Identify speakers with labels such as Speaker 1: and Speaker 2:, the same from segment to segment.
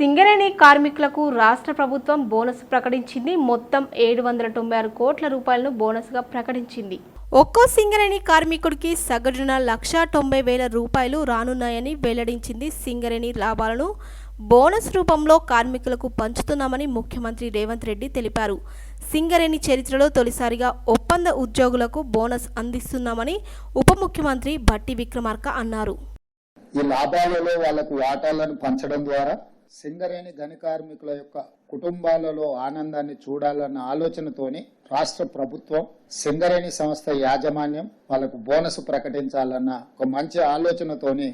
Speaker 1: సింగరేణి కార్మికులకు రాష్ట్ర ప్రభుత్వం బోనస్ ప్రకటించింది. మొత్తం ఏడు వందల తొంభై ఆరు కోట్ల రూపాయలను బోనస్గా ప్రకటించింది. ఒక్కో సింగరేణి కార్మికుడికి సగటున లక్ష తొంభై వేల రూపాయలు రానున్నాయని వెల్లడించింది సింగరేణి లాభాలను బోనస్ రూపంలో కార్మికులకు పంచుతున్నామని ముఖ్యమంత్రి రేవంత్ రెడ్డి తెలిపారు. సింగరేణి చరిత్రలో తొలిసారిగా ఒప్పంద ఉద్యోగులకు బోనస్ అందిస్తున్నామని ఉప ముఖ్యమంత్రి భట్టి విక్రమార్క అన్నారు.
Speaker 2: ఈ లాభాలలో వాళ్ళకు వాటాలను పంచడం ద్వారా సింగరేణి ధని కార్మికుల యొక్క కుటుంబాలలో ఆనందాన్ని చూడాలన్న ఆలోచనతోని రాష్ట్ర ప్రభుత్వం సింగరేణి సంస్థ యాజమాన్యం వాళ్ళకు బోనస్ ప్రకటించాలన్న ఒక మంచి ఆలోచనతోని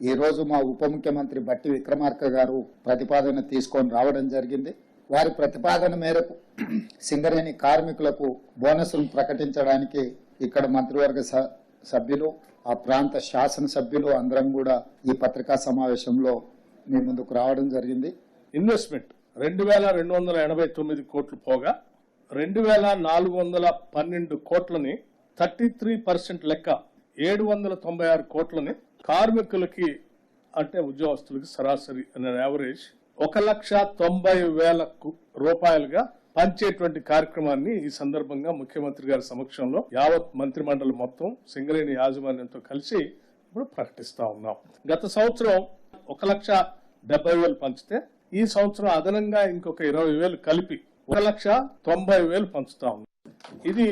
Speaker 2: ఈ రోజు మా ఉప ముఖ్యమంత్రి బట్టి విక్రమార్క గారు ప్రతిపాదన తీసుకొని రావడం జరిగింది. వారి ప్రతిపాదన మేరకు సింగరేణి కార్మికులకు బోనస్ను ప్రకటించడానికి ఇక్కడ మంత్రివర్గ స- సభ్యులు ఆ ప్రాంత శాసనసభ్యులు అందరం కూడా ఈ పత్రికా సమావేశంలో మీ ముందుకు రావడం జరిగింది.
Speaker 3: ఇన్వెస్ట్మెంట్ రెండు వేల రెండు వందల ఎనభై తొమ్మిది కోట్లు పోగా రెండు వేల నాలుగు వందల పన్నెండు కోట్లని థర్టీ త్రీ పర్సెంట్ లెక్క ఏడు వందల తొంభై ఆరు కోట్లని కార్మికులకి అంటే ఉద్యోగస్తులకి సరాసరి అనే యావరేజ్ ఒక లక్ష తొంభై వేల కు- రూపాయలుగా పంచేటువంటి కార్యక్రమాన్ని ఈ సందర్భంగా ముఖ్యమంత్రి గారి సమక్షంలో యావత్ మంత్రిమండలి మొత్తం సింగరేణి యాజమాన్యంతో కలిసి ఇప్పుడు ప్రకటిస్తా ఉన్నాం. గత సంవత్సరం ఒక లక్ష డెబ్బై వేలు పంచితే ఈ సంవత్సరం అదనంగా ఇంకొక ఇరవై వేలు కలిపి ఒక లక్ష తొంభై వేలు పంచుతా ఇది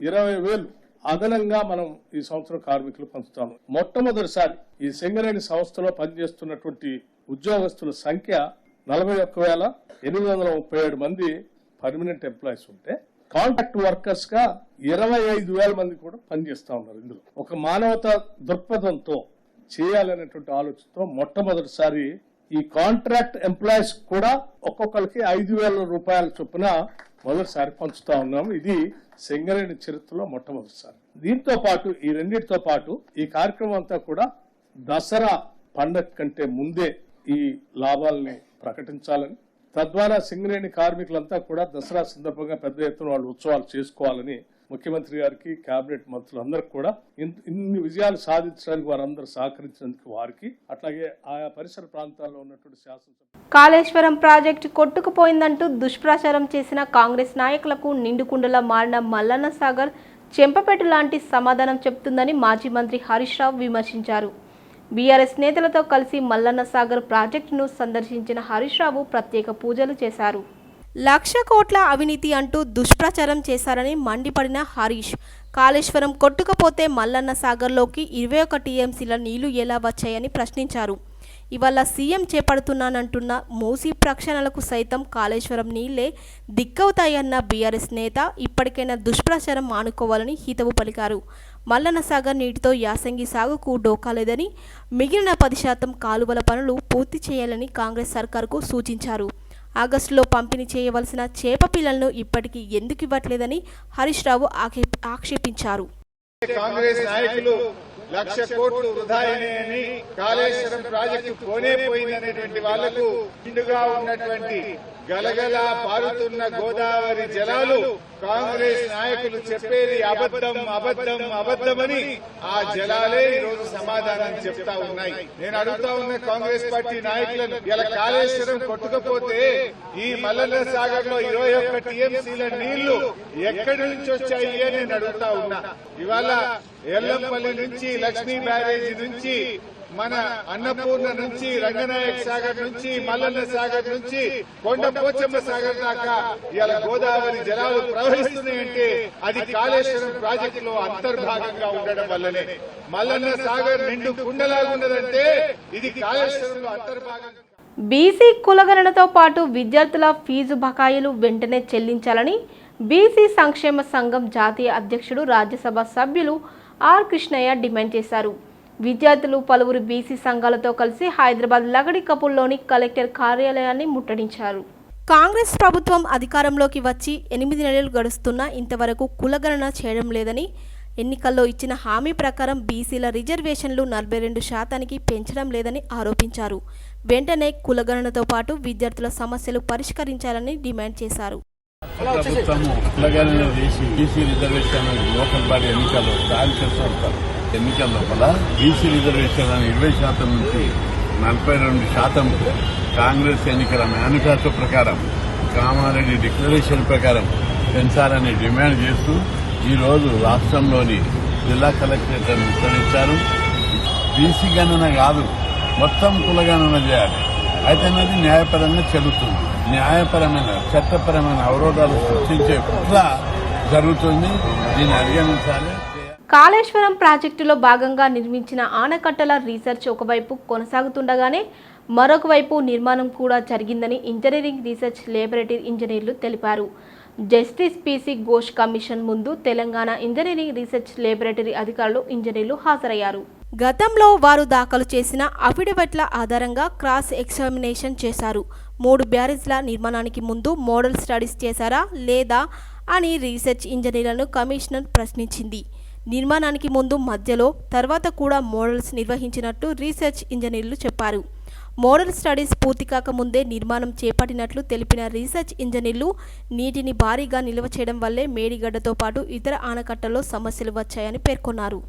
Speaker 3: ఇరవై వేలు అదనంగా మనం ఈ సంవత్సరం కార్మికులు పంచుతాము మొట్టమొదటిసారి ఈ సింగరేణి సంస్థలో పనిచేస్తున్నటువంటి ఉద్యోగస్తుల సంఖ్య నలభై ఒక్క వేల ఎనిమిది వందల ముప్పై ఏడు మంది పర్మనెంట్ ఎంప్లాయీస్ ఉంటే కాంట్రాక్ట్ వర్కర్స్గా ఇరవై ఐదు వేల మంది కూడా పనిచేస్తా ఉన్నారు ఇందులో. ఒక మానవత దృక్పథంతో చేయాలనేటువంటి ఆలోచనతో మొట్టమొదటిసారి ఈ కాంట్రాక్ట్ ఎంప్లాయీస్ కూడా ఒక్కొక్కరికి ఐదు వేల రూపాయల చొప్పున మొదటిసారి పంచుతా ఉన్నాము. ఇది సింగరేణి చరిత్రలో మొట్టమొదటిసారి. దీంతో పాటు ఈ రెండింటితో పాటు ఈ కార్యక్రమం అంతా కూడా దసరా పండగ కంటే ముందే ఈ లాభాలని ప్రకటించాలని తద్వారా సింగరేణి కార్మికులంతా కూడా దసరా సందర్భంగా పెద్ద ఎత్తున వాళ్ళు ఉత్సవాలు చేసుకోవాలని ముఖ్యమంత్రి గారికి కేబినెట్ మంత్రులందరికీ కూడా ఇన్ని విజయాలు సాధించడానికి వారందరూ సహకరించినందుకు వారికి అట్లాగే ఆయా పరిసర ప్రాంతాల్లో ఉన్నటువంటి శాసనసభ
Speaker 1: కాళేశ్వరం ప్రాజెక్టు కొట్టుకుపోయిందంటూ దుష్ప్రచారం చేసిన కాంగ్రెస్ నాయకులకు నిండుకుండలా మారిన మల్లన్న సాగర్ చెంపపెట్టు లాంటి సమాధానం చెప్తుందని మాజీ మంత్రి హరీష్ రావు విమర్శించారు. బీఆర్ఎస్ నేతలతో కలిసి మల్లన్న సాగర్ ప్రాజెక్టును సందర్శించిన హరీష్ రావు ప్రత్యేక పూజలు చేశారు. లక్ష కోట్ల అవినీతి అంటూ దుష్ప్రచారం చేశారని మండిపడిన హరీష్. కాళేశ్వరం కొట్టుకపోతే మల్లన్న సాగర్లోకి ఇరవై ఒక టీఎంసీల నీళ్ళు ఎలా వచ్చాయని ప్రశ్నించారు. ఇవాళ సీఎం చేపడుతున్నానంటున్న మూసీ ప్రక్షాళనలకు సైతం కాళేశ్వరం నీళ్ళే దిక్కవుతాయన్న బీఆర్ఎస్ నేత ఇప్పటికైనా దుష్ప్రచారం మానుకోవాలని హితవు పలికారు. మల్లన్న సాగర్ నీటితో యాసంగి సాగుకు డోకాలేదని మిగిలిన పది శాతం కాలువల పనులు పూర్తి చేయాలని కాంగ్రెస్ సర్కార్కు సూచించారు. ఆగస్టులో పంపిణీ చేయవలసిన చేప పిల్లలను ఇప్పటికీ ఎందుకు ఇవ్వట్లేదని హరీష్ రావు ఆక్షేపించారు.
Speaker 4: కాంగ్రెస్ నాయకులు లక్ష కోట్లు వృధా అయినాయని కాళేశ్వరం ప్రాజెక్టు పోనే పోయిందనేటువంటి వాళ్ళకు నిండుగా ఉన్నటువంటి గలగల పారుతున్న గోదావరి జలాలు కాంగ్రెస్ నాయకులు చెప్పేది అబద్ధం అబద్ధం అబద్ధమని ఆ జలాలే ఈ రోజు సమాధానం చెప్తా ఉన్నాయి. నేను అడుగుతా ఉన్న కాంగ్రెస్ పార్టీ నాయకులను ఇలా కాళేశ్వరం కొట్టుకపోతే ఈ మల్లన్న సాగర్లో ఇరవై ఒక్క టీఎంసీల నీళ్ళు ఎక్కడి నుంచి వచ్చాయి అని నేను అడుగుతా ఉన్నా. ఇవాళ ఎల్లంపల్లి నుంచి లక్ష్మీ బ్యారేజీ నుంచి మన అన్నపూర్ణ నుంచి రంగనాయక్ సాగర్ నుంచి మల్లన్న సాగర్ నుంచి కొండ పోచమ్మ సాగర్ దాకా ఇలా గోదావరి జలాలు ప్రవహిస్తున్నాయంటే అది కాళేశ్వరం ప్రాజెక్టులో అంతర్భాగంగా ఉండడం వల్లనే. మల్లన్న సాగర్ నిండు కుండలాగున్నదంటే ఇది కాళేశ్వరంలో అంతర్భాగంగా
Speaker 1: బీసీ కులగణనతో పాటు విద్యార్థుల ఫీజు బకాయిలు వెంటనే చెల్లించాలని బీసీ సంక్షేమ సంఘం జాతీయ అధ్యక్షుడు రాజ్యసభ సభ్యులు ఆర్ కృష్ణయ్య డిమాండ్ చేశారు. విద్యార్థులు పలువురు బీసీ సంఘాలతో కలిసి హైదరాబాద్ లగడి కపుల్లోని కలెక్టర్ కార్యాలయాన్ని ముట్టడించారు. కాంగ్రెస్ ప్రభుత్వం అధికారంలోకి వచ్చి ఎనిమిది నెలలు గడుస్తున్నా ఇంతవరకు కులగణన చేయడం లేదని ఎన్నికల్లో ఇచ్చిన హామీ ప్రకారం బీసీల రిజర్వేషన్లు నలభై రెండు శాతానికి పెంచడం లేదని ఆరోపించారు. వెంటనే కులగణనతో పాటు విద్యార్థుల సమస్యలు పరిష్కరించాలని డిమాండ్ చేశారు.
Speaker 5: ప్రభుత్వము కులగణన వేసి బీసీ రిజర్వేషన్ లోకల్ బాడీ ఎన్నికల్లో దాని ఎన్నికల లోపల బీసీ రిజర్వేషన్ అని ఇరవై శాతం నుంచి నలభై రెండు శాతం కాంగ్రెస్ ఎన్నికల మేనిఫెస్టో ప్రకారం కామారెడ్డి డిక్లరేషన్ ప్రకారం పెంచాలని డిమాండ్ చేస్తూ ఈ రోజు రాష్ట్రంలోని జిల్లా కలెక్టరేట్లను విస్తరించారు బీసీ గణన కాదు మొత్తం కులగణన చేయాలి అయితే అది న్యాయపరంగా చెల్లుతుంది న్యాయపరమైన చట్టపరమైన అవరోధాలు సృష్టించే కుట్ర జరుగుతుంది. దీన్ని అధిగమించాలి.
Speaker 1: కాళేశ్వరం ప్రాజెక్టులో భాగంగా నిర్మించిన ఆనకట్టల రీసెర్చ్ ఒకవైపు కొనసాగుతుండగానే మరొక వైపు నిర్మాణం కూడా జరిగిందని ఇంజనీరింగ్ రీసెర్చ్ లేబొరేటరీ ఇంజనీర్లు తెలిపారు. జస్టిస్ పీసీ ఘోష్ కమిషన్ ముందు తెలంగాణ ఇంజనీరింగ్ రీసెర్చ్ లేబొరేటరీ అధికారులు ఇంజనీర్లు హాజరయ్యారు. గతంలో వారు దాఖలు చేసిన అఫిడవిట్ల ఆధారంగా క్రాస్ ఎగ్జామినేషన్ చేశారు. మూడు బ్యారేజ్ల నిర్మాణానికి ముందు మోడల్ స్టడీస్ చేశారా లేదా అని రీసెర్చ్ ఇంజనీర్లను కమిషనర్ ప్రశ్నించింది. నిర్మాణానికి ముందు మధ్యలో తర్వాత కూడా మోడల్స్ నిర్వహించినట్టు రీసెర్చ్ ఇంజనీర్లు చెప్పారు. మోడల్ స్టడీస్ పూర్తి కాకముందే నిర్మాణం చేపట్టినట్లు తెలిపిన రీసెర్చ్ ఇంజనీర్లు నీటిని భారీగా నిల్వ చేయడం వల్లే మేడిగడ్డతో పాటు ఇతర ఆనకట్టల్లో సమస్యలు వచ్చాయని పేర్కొన్నారు.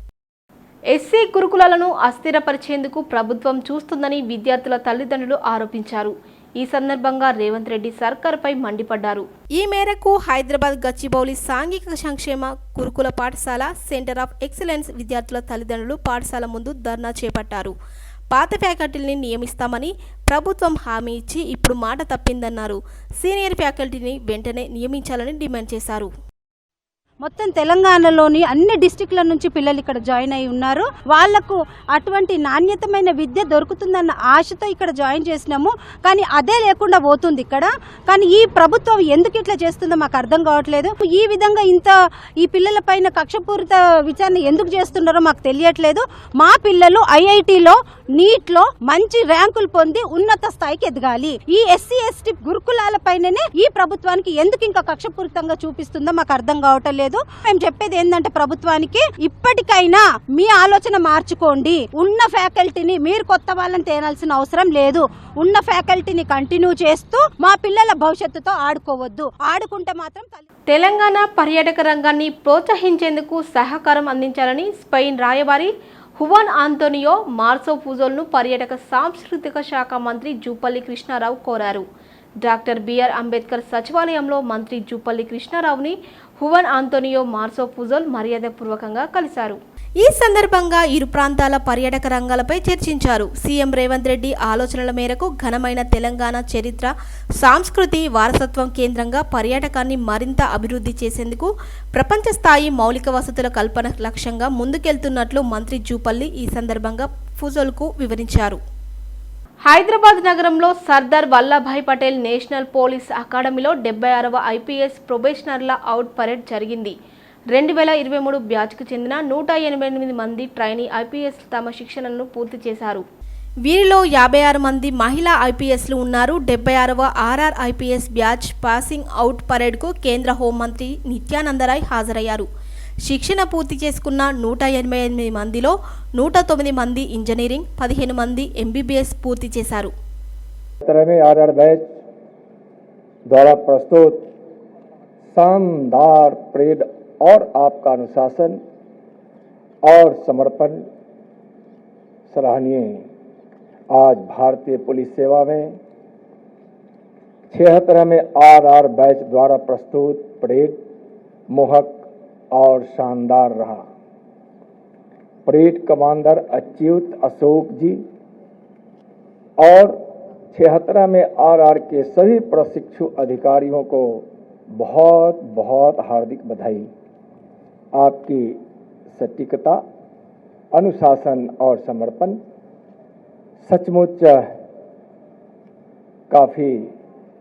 Speaker 1: ఎస్సీ గురుకులాలను అస్థిరపరిచేందుకు ప్రభుత్వం చూస్తుందని విద్యార్థుల తల్లిదండ్రులు ఆరోపించారు. ఈ సందర్భంగా రేవంత్ రెడ్డి సర్కార్పై మండిపడ్డారు. ఈ మేరకు హైదరాబాద్ గచ్చిబౌలి సాంఘిక సంక్షేమ గురుకుల పాఠశాల సెంటర్ ఆఫ్ ఎక్సలెన్స్ విద్యార్థుల తల్లిదండ్రులు పాఠశాల ముందు ధర్నా చేపట్టారు. పాత ఫ్యాకల్టీని నియమిస్తామని ప్రభుత్వం హామీ ఇచ్చి ఇప్పుడు మాట తప్పిందన్నారు. సీనియర్ ఫ్యాకల్టీని వెంటనే నియమించాలని డిమాండ్ చేశారు.
Speaker 6: మొత్తం తెలంగాణలోని అన్ని డిస్టిక్ల నుంచి పిల్లలు ఇక్కడ జాయిన్ అయి ఉన్నారు. వాళ్ళకు అటువంటి నాణ్యతమైన విద్య దొరుకుతుందన్న ఆశతో ఇక్కడ జాయిన్ చేసినాము. కానీ అదే లేకుండా పోతుంది ఇక్కడ. కానీ ఈ ప్రభుత్వం ఎందుకు ఇట్లా చేస్తుందో మాకు అర్థం కావట్లేదు. ఈ విధంగా ఇంత ఈ పిల్లల పైన కక్షపూరిత విచారణ ఎందుకు చేస్తున్నారో మాకు తెలియట్లేదు. మా పిల్లలు ఐఐటిలో నీట్లో మంచి ర్యాంకులు పొంది ఉన్నత స్థాయికి ఎదగాలి. ఈ ఎస్సీ ఎస్టీ గురుకులాల పైననే ఈ ప్రభుత్వానికి ఎందుకు ఇంకా కక్షపూరితంగా చూపిస్తుందో మాకు అర్థం కావటం లేదు. మేము చెప్పేది ఏంటంటే ప్రభుత్వానికి ఇప్పటికైనా మీ ఆలోచన మార్చుకోండి. ఉన్న ఫ్యాకల్టీని మీరు కొత్త వాళ్ళని తేనాల్సిన అవసరం లేదు. ఉన్న ఫ్యాకల్టీని కంటిన్యూ చేస్తూ మా పిల్లల భవిష్యత్తుతో ఆడుకోవద్దు. ఆడుకుంటే మాత్రం
Speaker 1: తెలంగాణ పర్యాటక రంగాన్ని ప్రోత్సహించేందుకు సహకారం అందించాలని స్పెయిన్ రాయబారి హువాన్ ఆంటోనియో మార్సో పూజోల్ను పర్యాటక సాంస్కృతిక శాఖ మంత్రి జూపల్లి కృష్ణారావు కోరారు. డాక్టర్ బిఆర్ అంబేద్కర్ సచివాలయంలో మంత్రి జూపల్లి కృష్ణారావుని హువన్ ఆంటోనియో మార్సో ఫుజోల్ మర్యాదపూర్వకంగా కలిశారు. ఈ సందర్భంగా ఇరు ప్రాంతాల పర్యాటక రంగాలపై చర్చించారు. సీఎం రేవంత్ రెడ్డి ఆలోచనల మేరకు ఘనమైన తెలంగాణ చరిత్ర సాంస్కృతి వారసత్వం కేంద్రంగా పర్యాటకాన్ని మరింత అభివృద్ధి చేసేందుకు ప్రపంచ స్థాయి మౌలిక వసతుల కల్పన లక్ష్యంగా ముందుకెళ్తున్నట్లు మంత్రి జూపల్లి ఈ సందర్భంగా ఫుజోల్కు వివరించారు. హైదరాబాద్ నగరంలో సర్దార్ వల్లభాయ్ పటేల్ నేషనల్ పోలీస్ అకాడమీలో డెబ్బై ఆరవ ఐపీఎస్ ప్రొబేషనర్ల అవుట్ పరేడ్ జరిగింది. రెండు వేల ఇరవై మూడు బ్యాచ్కు చెందిన నూట ఎనభై ఎనిమిది మంది ట్రైనీ ఐపీఎస్ తమ శిక్షణను పూర్తి చేశారు. వీరిలో యాభై ఆరు మంది మహిళా ఐపీఎస్లు ఉన్నారు. డెబ్బై ఆరవ RR IPS batch passing out పరేడ్కు కేంద్ర హోంమంత్రి నిత్యానందరాయ్ హాజరయ్యారు. శిక్షణ పూర్తి చేసుకున్న నూట ఎనభై ఎనిమిది మందిలో నూట తొమ్మిది మంది ఇంజనీరింగ్ పదిహేను మంది ఎంబీబీఎస్ పూర్తి చేశారు
Speaker 7: तरह में आर आर बैच द्वारा प्रस्तुत शानदार परेड और आपका अनुशासन और समर्पण सराहनीय है आज भारतीय पुलिस सेवा में छिहत्तर में आर आर बैच द्वारा प्रस्तुत परेड मोहक और शानदार रहा। परेड कमांडर अच्युत अशोक जी और छिहत्तरा में आरआर के सभी प्रशिक्षु अधिकारियों को बहुत बहुत हार्दिक बधाई। आपकी सटीकता, अनुशासन और समर्पण सचमुच काफ़ी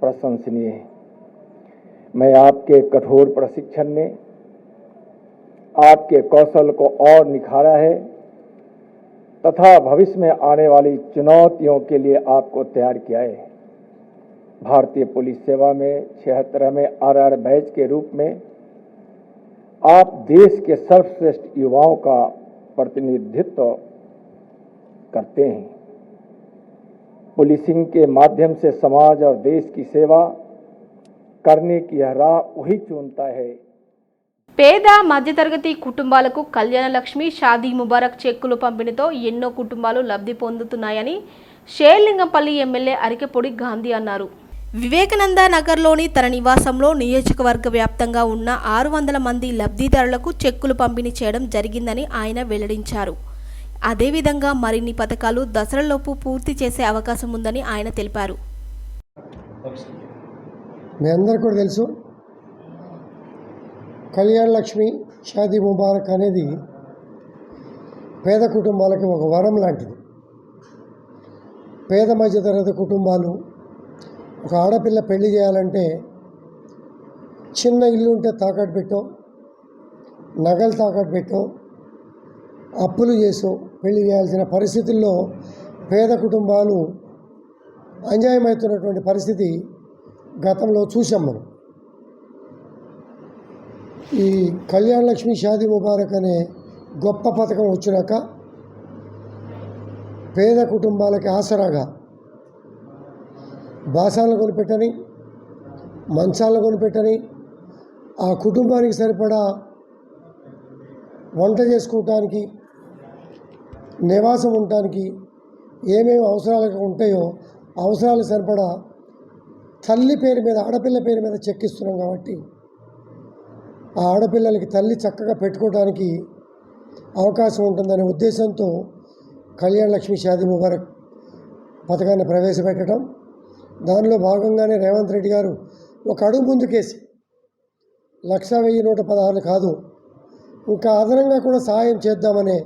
Speaker 7: प्रशंसनीय है। मैं आपके कठोर प्रशिक्षण ने आपके कौशल को और निखारा है, तथा भविष्य में आने वाली चुनौतियों के लिए आपको तैयार किया है। भारतीय पुलिस सेवा में, छिहत्तर में, आर आर बैच के रूप में आप देश के सर्वश्रेष्ठ युवाओं का प्रतिनिधित्व करते हैं। पुलिसिंग के माध्यम से समाज और देश की सेवा करने की राह वही चुनता है
Speaker 1: పేద మధ్యతరగతి కుటుంబాలకు కళ్యాణ లక్ష్మి షాదీ ముబారక్ చెక్కులు పంపిణీతో ఎన్నో కుటుంబాలు లబ్ధి పొందుతున్నాయని షేర్లింగంపల్లి ఎమ్మెల్యే అరికెపొడి గాంధీ అన్నారు. వివేకానంద నగర్లోని తన నివాసంలో నియోజకవర్గ వ్యాప్తంగా ఉన్న ఆరు వందల మంది లబ్ధిదారులకు చెక్కులు పంపిణీ చేయడం జరిగిందని ఆయన వెల్లడించారు. అదేవిధంగా మరిన్ని పథకాలు దసరాలోపు పూర్తి చేసే అవకాశం ఉందని ఆయన తెలిపారు.
Speaker 8: మీ అందరికీ కూడా తెలుసు కళ్యాణ లక్ష్మి షాదీ ముబారక్ అనేది పేద కుటుంబాలకి ఒక వరం లాంటిది. పేద మధ్యతరగతి కుటుంబాలు ఒక ఆడపిల్ల పెళ్ళి చేయాలంటే చిన్న ఇల్లు ఉంటే తాకట్టు పెట్టాం నగలు తాకట్టు పెట్టాం అప్పులు చేసాం పెళ్ళి చేయాల్సిన పరిస్థితుల్లో పేద కుటుంబాలు అన్యాయమవుతున్నటువంటి పరిస్థితి గతంలో చూసాం మనం. ఈ కళ్యాణ లక్ష్మి షాదీ ముబారక్ అనే గొప్ప పథకం వచ్చినాక పేద కుటుంబాలకి ఆసరాగా బాసాలను కొనిపెట్టని మంచాలను కొనిపెట్టని ఆ కుటుంబానికి సరిపడా వంట చేసుకోవటానికి నివాసం ఉండటానికి ఏమేమి అవసరాలు ఉంటాయో అవసరాలు సరిపడా తల్లి పేరు మీద ఆడపిల్ల పేరు మీద చెక్కిస్తున్నాం కాబట్టి ఆ ఆడపిల్లలకి తల్లి చక్కగా పెట్టుకోవడానికి అవకాశం ఉంటుందనే ఉద్దేశంతో కళ్యాణ్ లక్ష్మి షాది ముబారక్ పథకాన్ని ప్రవేశపెట్టడం. దానిలో భాగంగానే రేవంత్ రెడ్డి గారు ఒక అడుగు ముందుకేసి లక్ష వెయ్యి నూట పదహారు కాదు ఇంకా అదనంగా కూడా సహాయం చేద్దామనే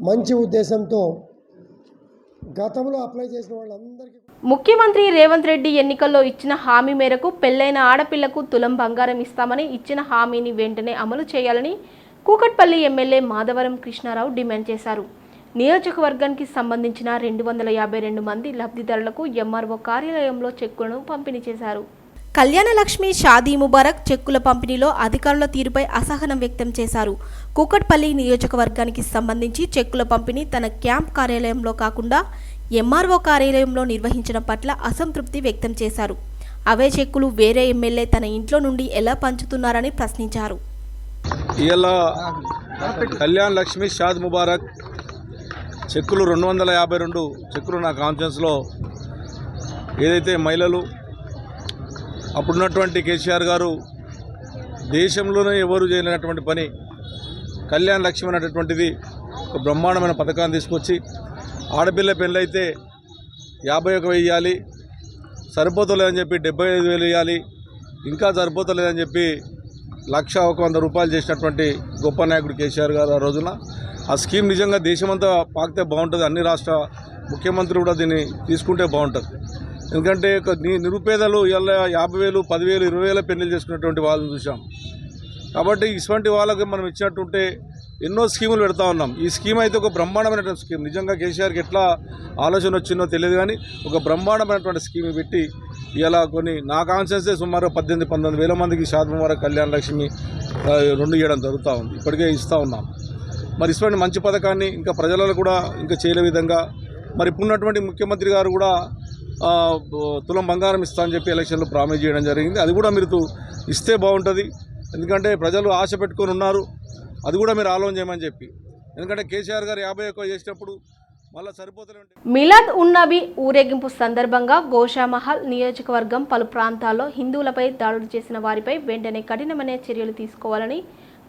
Speaker 8: మంచి ఉద్దేశంతో గతంలో అప్లై చేసిన వాళ్ళందరికీ
Speaker 1: ముఖ్యమంత్రి రేవంత్ రెడ్డి ఎన్నికల్లో ఇచ్చిన హామీ మేరకు పెళ్ళైన ఆడపిల్లకు తులం బంగారం ఇస్తామని ఇచ్చిన హామీని వెంటనే అమలు చేయాలని కూకట్పల్లి ఎమ్మెల్యే మాధవరం కృష్ణారావు డిమాండ్ చేశారు. నియోజకవర్గానికి సంబంధించిన రెండు వందల యాభై రెండు మంది లబ్ధిదారులకు ఎంఆర్ఓ కార్యాలయంలో చెక్కులను పంపిణీ చేశారు. కళ్యాణలక్ష్మి షాదీ ముబారక్ చెక్కుల పంపిణీలో అధికారుల తీరుపై అసహనం వ్యక్తం చేశారు. కూకట్పల్లి నియోజకవర్గానికి సంబంధించి చెక్కుల పంపిణీ తన క్యాంప్ కార్యాలయంలో కాకుండా ఎంఆర్ఓ కార్యాలయంలో నిర్వహించడం పట్ల అసంతృప్తి వ్యక్తం చేశారు. అవే చెక్కులు వేరే ఎమ్మెల్యే తన ఇంట్లో నుండి ఎలా పంచుతున్నారని ప్రశ్నించారు.
Speaker 9: ఇవాళ కళ్యాణ్ లక్ష్మి షాద్ ముబారక్ చెక్కులు రెండు వందల యాభై రెండు చెక్కులు నా కాన్ఫరెన్స్లో ఏదైతే మహిళలు అప్పుడున్నటువంటి కేసీఆర్ గారు దేశంలోనే ఎవరు చేయలేనటువంటి పని కళ్యాణ్ లక్ష్మి అనేటటువంటిది ఒక బ్రహ్మాండమైన పథకాన్ని తీసుకొచ్చి ఆడపిల్ల పెళ్ళైతే యాభై ఒక వెయ్యాలి సరిపోతలేదని చెప్పి డెబ్బై ఐదు వేలు వేయాలి ఇంకా సరిపోతలేదని చెప్పి లక్ష ఒక వంద రూపాయలు చేసినటువంటి గొప్ప నాయకుడు కేసీఆర్ గారు ఆ రోజున. ఆ స్కీమ్ నిజంగా దేశమంతా పాకితే బాగుంటుంది. అన్ని రాష్ట్ర ముఖ్యమంత్రి కూడా దీన్ని తీసుకుంటే బాగుంటుంది. ఎందుకంటే నిరుపేదలు ఇవాళ యాభై వేలు పదివేలు ఇరవై వేల పెళ్ళి చేసుకున్నటువంటి వాళ్ళని చూసాం కాబట్టి ఇటువంటి వాళ్ళకి మనం ఇచ్చినట్టుంటే ఎన్నో స్కీములు పెడతా ఉన్నాం. ఈ స్కీమ్ అయితే ఒక బ్రహ్మాండమైనటువంటి స్కీమ్. నిజంగా కేసీఆర్కి ఎట్లా ఆలోచన వచ్చిందో తెలియదు కానీ ఒక బ్రహ్మాండమైనటువంటి స్కీమ్ పెట్టి ఇలా కొన్ని నా కాన్షియన్సే సుమారు పద్దెనిమిది పంతొమ్మిది వేల మందికి శాతం వరకు కళ్యాణ లక్ష్మి రెండు ఇవ్వడం జరుగుతూ ఉంది. ఇప్పటికే ఇస్తూ ఉన్నాం. మరి ఇటువంటి మంచి పథకాన్ని ఇంకా ప్రజలలో కూడా ఇంకా చేయలే విధంగా మరి ఇప్పుడున్నటువంటి ముఖ్యమంత్రి గారు కూడా తులం బంగారం ఇస్తా అని చెప్పి ఎలక్షన్లో ప్రామిస్ చేయడం జరిగింది. అది కూడా మీరు ఇస్తే బాగుంటుంది. ఎందుకంటే ప్రజలు ఆశ పెట్టుకొని ఉన్నారు. అది కూడా మీరు ఆలోచన చేయమని చెప్పి. ఎందుకంటే కేసీఆర్ గారు యాభై ఎక్కువ చేసినప్పుడు
Speaker 1: మిలాద్ ఉన్నబి ఊరేగింపు సందర్భంగా గోషామహల్ నియోజకవర్గం పలు ప్రాంతాల్లో హిందువులపై దాడులు చేసిన వారిపై వెంటనే కఠినమైన చర్యలు తీసుకోవాలని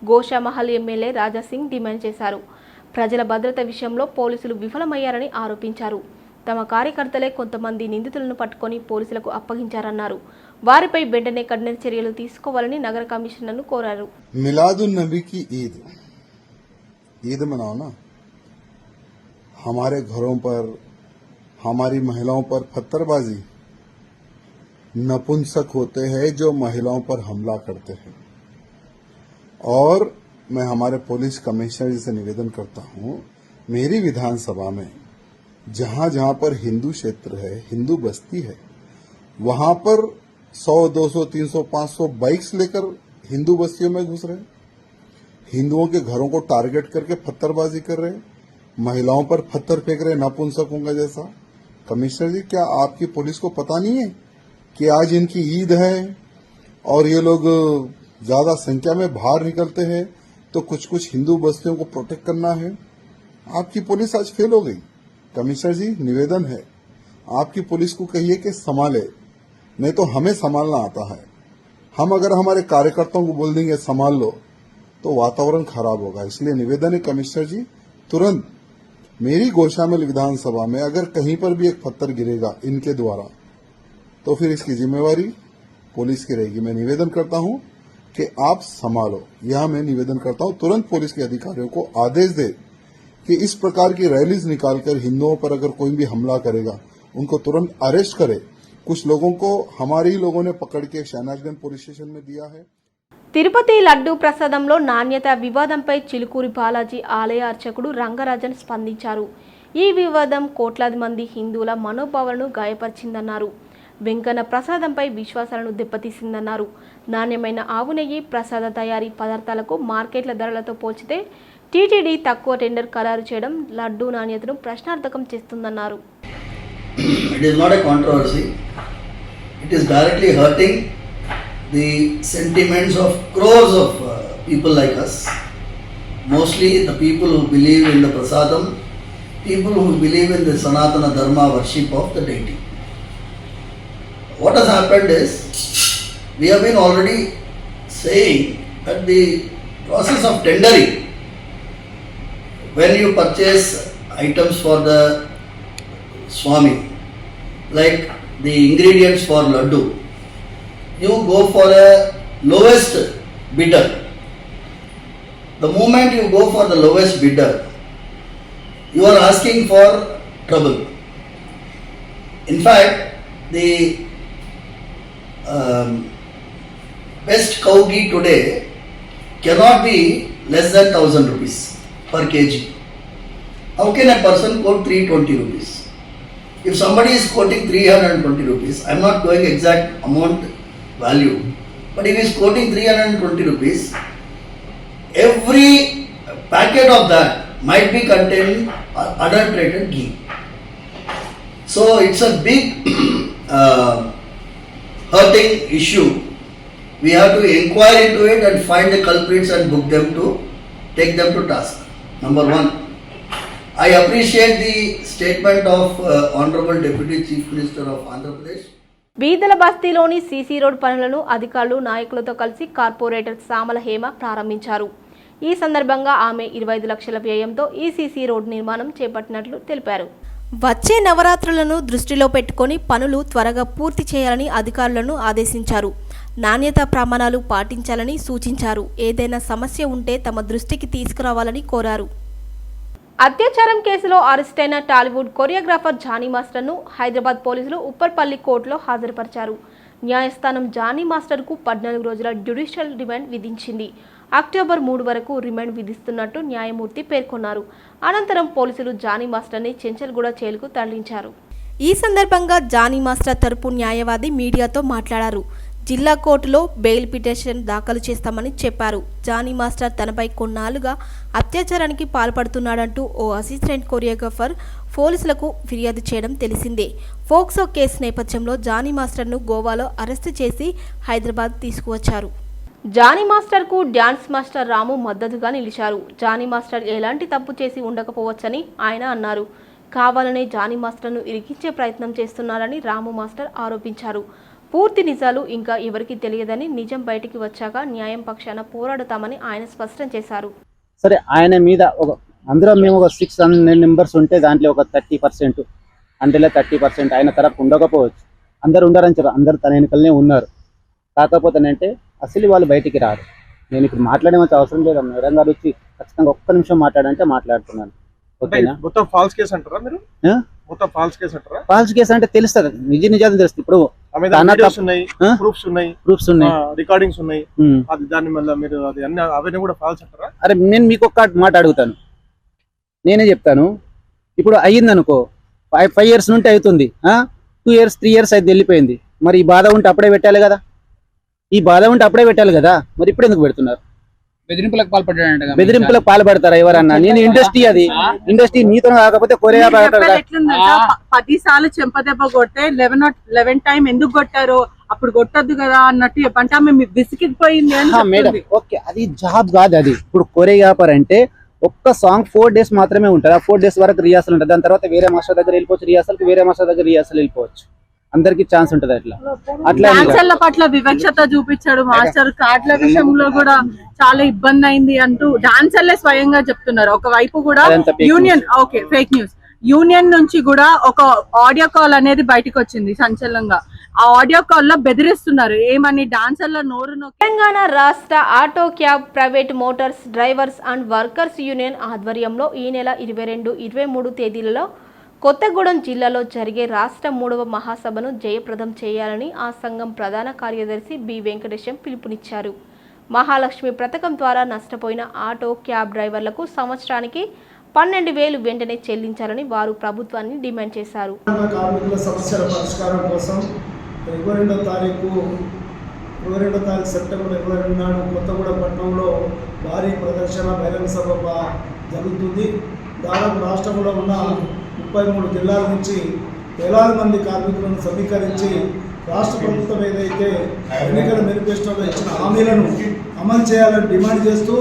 Speaker 1: గోషామహల్ ఎమ్మెల్యే రాజాసింగ్ డిమాండ్ చేశారు. ప్రజల భద్రత విషయంలో పోలీసులు విఫలమయ్యారని ఆరోపించారు. తమ కార్యకర్తలే కొంతమంది నిందితులను పట్టుకొని పోలీసులకు అప్పగించారన్నారు. వారిపై వెంటనే కఠిన చర్యలు తీసుకోవాలని నగర కమిషనర్ను కోరారు
Speaker 10: मिलादुन नबी की ईद ईद मनाओ ना हमारे घरों पर हमारी महिलाओं पर पत्थरबाजी नपुंसक होते हैं जो महिलाओं पर हमला करते हैं और मैं हमारे पुलिस कमिश्नर जी से निवेदन करता हूं मेरी विधानसभा में जहां जहां पर हिंदू क्षेत्र है हिंदू बस्ती है वहां पर 100, 200, 300, 500 बाइक्स लेकर हिंदू बस्तियों में घुस रहे हैं। हिंदुओं के घरों को टारगेट करके पत्थरबाजी कर रहे हैं। महिलाओं पर पत्थर फेंक रहे नपुंसकों का जैसा। कमिश्नर जी क्या आपकी पुलिस को पता नहीं है कि आज इनकी ईद है और ये लोग ज़्यादा संख्या में बाहर निकलते हैं तो कुछ कुछ हिंदू बस्तियों को प्रोटेक्ट करना है? आपकी पुलिस आज फेल हो गई। कमिश्नर जी निवेदन है। आपकी पुलिस को कहिए कि संभाले। नहीं तो हमें संभालना आता है। हम अगर हमारे कार्यकर्ताओं को बोल देंगे, संभाल लो तो वातावरण खराब होगा। इसलिए निवेदन है, कमिश्नर जी, तुरंत मेरी गोशामिल विधानसभा में अगर कहीं पर भी एक पत्थर गिरेगा इनके द्वारा तो फिर इसकी जिम्मेवारी पुलिस की रहेगी। मैं निवेदन करता हूँ कि आप संभालो। यह मैं निवेदन करता हूँ, तुरंत पुलिस के अधिकारियों को आदेश दे कि इस प्रकार की रैलीज निकालकर हिंदुओं पर अगर कोई भी हमला करेगा, उनको तुरंत अरेस्ट करे। कुछ लोगों को हमारे ही लोगों ने पकड़ के शहनाजगंज पुलिस स्टेशन में दिया है
Speaker 1: తిరుపతి లడ్డూ ప్రసాదంలో నాణ్యత వివాదంపై చిలుకూరి బాలాజీ ఆలయ అర్చకుడు రంగరాజన్ స్పందించారు ఈ వివాదం కోట్లాది మంది హిందువుల మనోభావాలను గాయపరిచిందన్నారు వెంకన్న ప్రసాదంపై విశ్వాసాలను దెబ్బతీసిందన్నారు నాణ్యమైన ఆవు నెయ్యి ప్రసాద తయారీ పదార్థాలకు మార్కెట్ల ధరలతో పోల్చితే టీటీడీ తక్కువ టెండర్ ఖరారు చేయడం లడ్డూ నాణ్యతను ప్రశ్నార్థకం చేస్తుందన్నారు
Speaker 11: It is not a controversy. It is directly hurting the sentiments of crores of uh, people like us. Mostly the people who believe in the prasadam, people who believe in the Sanatana Dharma worship of the deity. What has happened is, we have been already saying that the process of tendering, when you purchase items for the Swami, like the ingredients for laddu, you go for a lowest bidder. The moment you go for the lowest bidder, you are asking for trouble. In fact, the um, best cow ghee today cannot be less than 1000 rupees per kg. How can a person quote 320 rupees? If somebody is quoting 320 rupees, I am not going exact amount value, but if he is quoting 320 rupees, every packet of that might be containing adulterated ghee. So it's a big uh, hurting issue. We have to inquire into it and find the culprits and book them to take them to task. Number one. I appreciate the statement of uh, Honorable Deputy Chief Minister of Andhra Pradesh.
Speaker 1: బీదల బస్తీలోని CC road పనులను అధికారులు నాయకులతో కలిసి corporator Samala Hema ప్రారంభించారు. ఈ సందర్భంగా ఆమె ఇరవై ఐదు లక్షల వ్యయంతో ఈ సీసీ రోడ్ నిర్మాణం చేపట్టినట్లు తెలిపారు. వచ్చే నవరాత్రులను దృష్టిలో పెట్టుకొని పనులు త్వరగా పూర్తి చేయాలని అధికారులను ఆదేశించారు. నాణ్యత ప్రమాణాలు పాటించాలని సూచించారు. ఏదైనా సమస్య ఉంటే తమ దృష్టికి తీసుకురావాలని కోరారు. అత్యాచారం కేసులో అరెస్టైన టాలీవుడ్ కొరియోగ్రాఫర్ జానీ మాస్టర్ను హైదరాబాద్ పోలీసులు ఉప్పర్పల్లి కోర్టులో హాజరుపరిచారు. న్యాయస్థానం జానీ మాస్టర్కు పద్నాలుగు రోజుల జ్యుడిషియల్ రిమాండ్ విధించింది. అక్టోబర్ మూడు వరకు రిమాండ్ విధిస్తున్నట్టు న్యాయమూర్తి పేర్కొన్నారు. అనంతరం పోలీసులు జానీ మాస్టర్ని చెంచల్గూడ జైలుకు తరలించారు. ఈ సందర్భంగా జానీ మాస్టర్ తరపు న్యాయవాది మీడియాతో మాట్లాడారు. జిల్లా కోర్టులో బెయిల్ పిటిషన్ దాఖలు చేస్తామని చెప్పారు. జానీ మాస్టర్ తనపై కొన్నాళ్ళుగా అత్యాచారానికి పాల్పడుతున్నాడంటూ ఓ అసిస్టెంట్ కొరియోగ్రాఫర్ పోలీసులకు ఫిర్యాదు చేయడం తెలిసిందే. ఫోక్సో కేసు నేపథ్యంలో జానీ మాస్టర్ను గోవాలో అరెస్టు చేసి హైదరాబాద్ తీసుకువచ్చారు. జానీ మాస్టర్కు డ్యాన్స్ మాస్టర్ రాము మద్దతుగా నిలిచారు. జానీ మాస్టర్ ఎలాంటి తప్పు చేసి ఉండకపోవచ్చని ఆయన అన్నారు. కావాలనే జానీ మాస్టర్ను ఇరికించే ప్రయత్నం చేస్తున్నారని రాము మాస్టర్ ఆరోపించారు. పూర్తి నిజాలు ఇంకా ఎవరికీ తెలియదని నిజం బయటికి వచ్చాక న్యాయం పక్షాన పోరాడతామని ఆయన స్పష్టం చేశారు.
Speaker 12: సరే ఆయన మీద ఒక అందులో మేము ఒక సిక్స్ హండ్రెడ్ మెంబర్స్ ఉంటే దాంట్లో ఒక థర్టీ పర్సెంట్ అందులో థర్టీ పర్సెంట్ ఆయన తరపు ఉండకపోవచ్చు. అందరు ఉండరని చెప్పారు అందరు తన వెనుకలనే ఉన్నారు. కాకపోతే అంటే అసలు వాళ్ళు బయటికి రారు. నేను ఇప్పుడు మాట్లాడేమంత అవసరం లేదు. మేడం గారు వచ్చి ఖచ్చితంగా ఒక్క నిమిషం మాట్లాడంటే మాట్లాడుతున్నాను.
Speaker 9: మొత్తం ఫాల్స్ కేసు అంటారా మీరు? మొత్తం ఫాల్స్ కేసు అంటారా?
Speaker 12: ఫాల్స్ కేసు అంటే తెలుస్తుంది. నిజ నిజాలు తెలుస్తుంది. ఇప్పుడు
Speaker 9: ఉన్నాయి
Speaker 12: ఆ?
Speaker 9: ప్రూఫ్స్ ఉన్నాయి
Speaker 12: ప్రూఫ్స్ ఉన్నాయి.
Speaker 9: రికార్డింగ్స్ ఉన్నాయి. అది దాని వల్ల మీరు అది అన్ని అవన్నీ కూడా ఫాల్స్ అంటారా?
Speaker 12: అరే నేను మీకు ఒక్క మాట అడుగుతాను. నేనే చెప్తాను. ఇప్పుడు అయ్యింది అనుకో ఫైవ్ ఫైవ్ ఇయర్స్ నుండి అవుతుంది. టూ ఇయర్స్ త్రీ ఇయర్స్ అయితే వెళ్ళిపోయింది. మరి ఈ బాధ ఉంటే అప్పుడే పెట్టాలి కదా? ఈ బాధ ఉంటే అప్పుడే పెట్టాలి కదా? మరి ఇప్పుడు ఎందుకు పెడుతున్నారు?
Speaker 13: బెదిరింపులకు పాల్పడ్డాడంట
Speaker 12: బెదిరింపులకు పాల్పడతారా ఎవరన్నా? నేను ఇండస్ట్రీ అది. ఇండస్ట్రీ నీతో కాకపోతే కొరియా
Speaker 14: పది సార్లు చెంపదెబ్బ కొడితే లెవెన్ లెవెన్ టైం ఎందుకు కొట్టారు అప్పుడు కొట్టద్దు కదా అన్నట్టు చెప్పంటే ఆమె అని
Speaker 12: మేడం. ఓకే అది జాబ్ కాదు అది. ఇప్పుడు కొరియోగ్రాఫర్ అంటే ఒక్క సాంగ్ ఫోర్ డేస్ మాత్రమే ఉంటుంది. ఆ ఫోర్ డేస్ వరకు రిహార్సల్ ఉంటుంది. దాని తర్వాత వేరే మాస్టర్ దగ్గర వెళ్ళిపోవచ్చు రిహార్సల్కి వేరే మాస్టర్ దగ్గర రిహార్సల్ వెళ్ళిపోవచ్చు. అందరికి ఛాన్స్ ఉంటుంది అట్లా. అట్లా
Speaker 14: పట్ల వివక్షత చూపించాడు మాస్టర్. కార్డుల విషయంలో కూడా చాలా ఇబ్బంది అయింది అంటూ డాన్సర్లే స్వయంగా చెప్తున్నారు. ఒకవైపు కూడా
Speaker 12: అదంతా fake
Speaker 14: union okay fake news union నుంచి కూడా ఒక ఆడియో కాల్ అనేది బయటకు వచ్చింది సంచలనంగా. ఆ ఆడియో కాల్లో బెదిరిస్తున్నారు. ఏమని డాన్సర్ల నోరు
Speaker 1: తెలంగాణ రాష్ట్ర auto cab private motors drivers and workers union ఆధ్వర్యంలో ఈ నెల ఇరవై రెండు ఇరవై మూడు తేదీలలో కొత్తగూడెం జిల్లాలో జరిగే రాష్ట్ర మూడవ మహాసభను జయప్రదం చేయాలని ఆ సంఘం ప్రధాన కార్యదర్శి బి వెంకటేశం పిలుపునిచ్చారు. మహాలక్ష్మి పథకం ద్వారా నష్టపోయిన ఆటో క్యాబ్ డ్రైవర్లకు సంవత్సరానికి పన్నెండు వేలు వెంటనే చెల్లించాలని వారు ప్రభుత్వాన్ని డిమాండ్ చేశారు.
Speaker 15: కార్మికుల సమస్యల పరిష్కారం కోసం ఇరవై రెండో తారీఖు ఇరవై రెండో తారీఖు సెప్టెంబర్ ఇరవై రెండు నాడు కొత్తగూడెం పట్టణంలో భారీ ప్రదర్శన బహిరంగ సభ జరుగుతుంది. దాదాపు రాష్ట్రంలో ఉన్న ముప్పై మూడు జిల్లాల నుంచి వేలాది మంది కార్మికులను సమీకరించి రాష్ట్ర ప్రభుత్వం ఏదైతే ఎన్నికల మేనిఫెస్టోలో ఇచ్చిన హామీలను అమలు చేయాలని డిమాండ్ చేస్తూ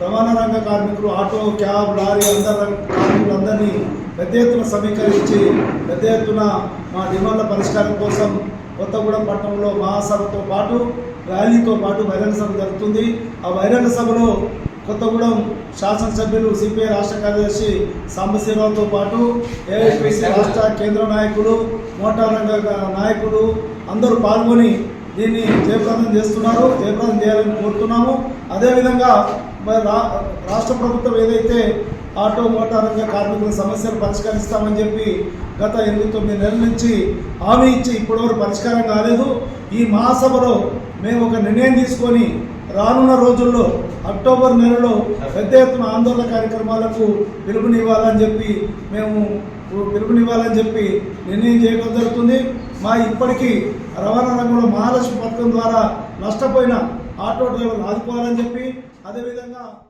Speaker 15: రవాణా రంగ కార్మికులు ఆటో క్యాబ్ లారీ అందరి కార్మికులందరినీ పెద్ద ఎత్తున సమీకరించి పెద్ద ఎత్తున మా డిమాండ్ల పరిష్కారం కోసం కొత్తగూడెం పట్టణంలో మహాసభతో పాటు ర్యాలీతో పాటు బహిరంగ సభ జరుగుతుంది. ఆ బహిరంగ సభలో కొత్తగూడెం శాసనసభ్యులు సిపిఐ రాష్ట్ర కార్యదర్శి సాంబశివరావుతో పాటు ఏఐపిసి రాష్ట్ర కేంద్ర నాయకులు మోటార్ రంగ నాయకులు అందరూ పాల్గొని దీన్ని జయప్రదం చేస్తున్నారు. జయప్రదం చేయాలని కోరుతున్నాము. అదేవిధంగా మరి రా రాష్ట్ర ప్రభుత్వం ఏదైతే ఆటో మోటార్ రంగ కార్మికుల సమస్యలు పరిష్కరిస్తామని చెప్పి గత ఎనిమిది తొమ్మిది నెలల నుంచి హామీ ఇచ్చి ఇప్పటివరకు పరిష్కారం కాలేదు. ఈ మహాసభలో మేము ఒక నిర్ణయం తీసుకొని రానున్న రోజుల్లో అక్టోబర్ నెలలో పెద్ద ఎత్తున ఆందోళన కార్యక్రమాలకు పిలుపునివ్వాలని చెప్పి మేము పిలుపునివ్వాలని చెప్పి నిర్ణయం చేయడం జరుగుతుంది. మా ఇప్పటికీ రవాణా రంగంలో మహాలక్ష్మి పథకం ద్వారా నష్టపోయిన ఆటో డ్రైవర్లు ఆదుకోవాలని చెప్పి అదేవిధంగా